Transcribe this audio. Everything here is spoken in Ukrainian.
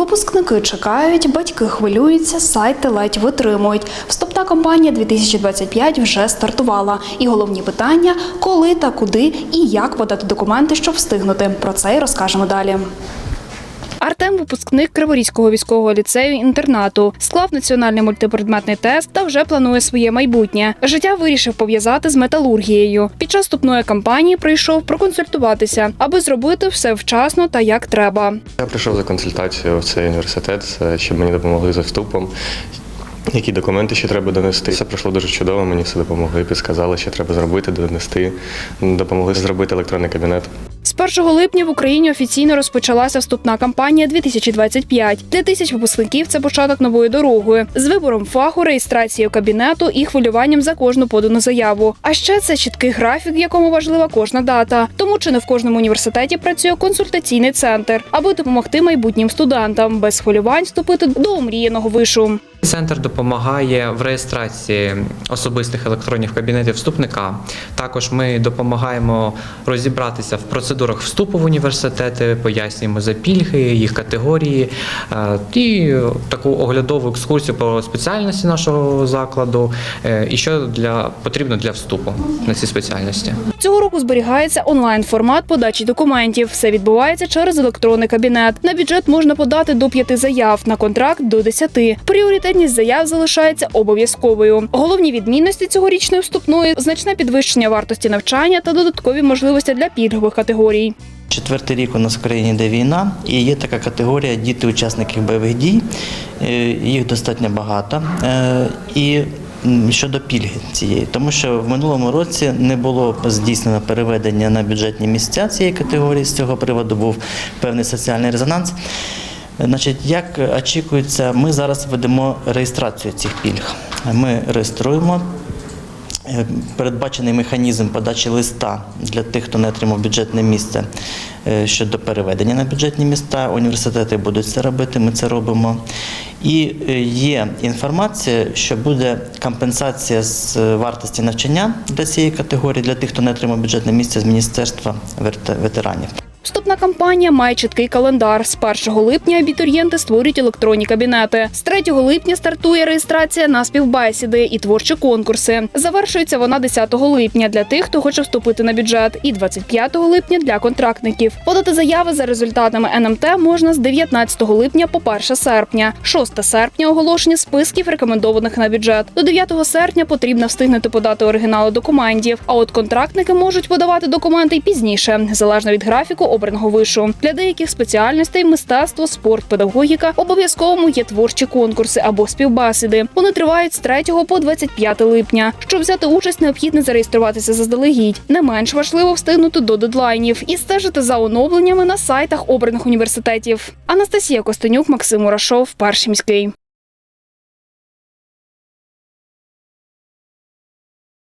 Випускники чекають, батьки хвилюються, сайти ледь витримують. Вступна кампанія 2025 вже стартувала. І головні питання коли та куди і як подати документи, щоб встигнути. Про це й розкажемо далі. Артем випускник Криворізького військового ліцею інтернату, склав національний мультипредметний тест та вже планує своє майбутнє. Життя вирішив пов'язати з металургією. Під час вступної кампанії прийшов проконсультуватися, аби зробити все вчасно та як треба. Я прийшов за консультацією в цей університет, е, щоб мені допомогли за вступом. Які документи ще треба донести? Все пройшло дуже чудово, мені все допомогли, підсказали, що треба зробити, донести. Допомогли зробити електронний кабінет. З 1 липня в Україні офіційно розпочалася вступна кампанія 2025. Для тисяч випускників це початок нової дороги з вибором фаху, реєстрацією кабінету і хвилюванням за кожну подану заяву. А ще це чіткий графік, в якому важлива кожна дата. Тому чи не в кожному університеті працює консультаційний центр, аби допомогти майбутнім студентам без хвилювань вступити до омріяного вишу. Центр допомагає в реєстрації особистих електронних кабінетів вступника. Також ми допомагаємо розібратися в процедурах вступу в університети, пояснюємо за пільги, їх категорії е, і таку оглядову екскурсію по спеціальності нашого закладу, е, і що для потрібно для вступу на ці спеціальності. Цього року зберігається онлайн формат подачі документів. Все відбувається через електронний кабінет. На бюджет можна подати до п'яти заяв, на контракт до десяти. Пріоритетність заяв залишається обов'язковою. Головні відмінності цьогорічної вступної значне підвищення вартості навчання та додаткові можливості для пільгових категорій. Четвертий рік у нас в країні йде війна, і є така категорія діти учасників бойових дій. Е, Їх достатньо багато. Е, І щодо пільги цієї, тому що в минулому році не було здійснено переведення на бюджетні місця цієї категорії. З цього приводу був певний соціальний резонанс. Значить, як очікується, ми зараз ведемо реєстрацію цих пільг. Ми реєструємо Е, Передбачений механізм подачі листа для тих, хто не отримав бюджетне місце е, щодо переведення на бюджетні міста. Університети будуть це робити, ми це робимо. І е, є інформація, що буде компенсація з вартості навчання для цієї категорії, для тих, хто не отримав бюджетне місце з Міністерства ветеранів. Вступна кампанія має чіткий календар. З 1 липня абітурієнти створюють електронні кабінети. З 3 липня стартує реєстрація на співбесіди і творчі конкурси. Завершується вона 10 липня для тих, хто хоче вступити на бюджет, і 25 липня для контрактників. Подати заяви за результатами НМТ можна з 19 липня по 1 серпня. 6 серпня оголошення списків рекомендованих на бюджет. До 9 серпня потрібно встигнути подати оригінали документів. А от контрактники можуть подавати документи й пізніше, залежно від графіку обраного вишу. Для деяких спеціальностей мистецтво, спорт, педагогіка обов'язково є творчі конкурси або співбесіди. Вони тривають з 3 по 25 липня. Щоб взяти участь, необхідно зареєструватися заздалегідь. Не менш важливо встигнути до дедлайнів і стежити за оновленнями на сайтах обраних університетів. Анастасія Костенюк, Максим Мурашов, перший міський.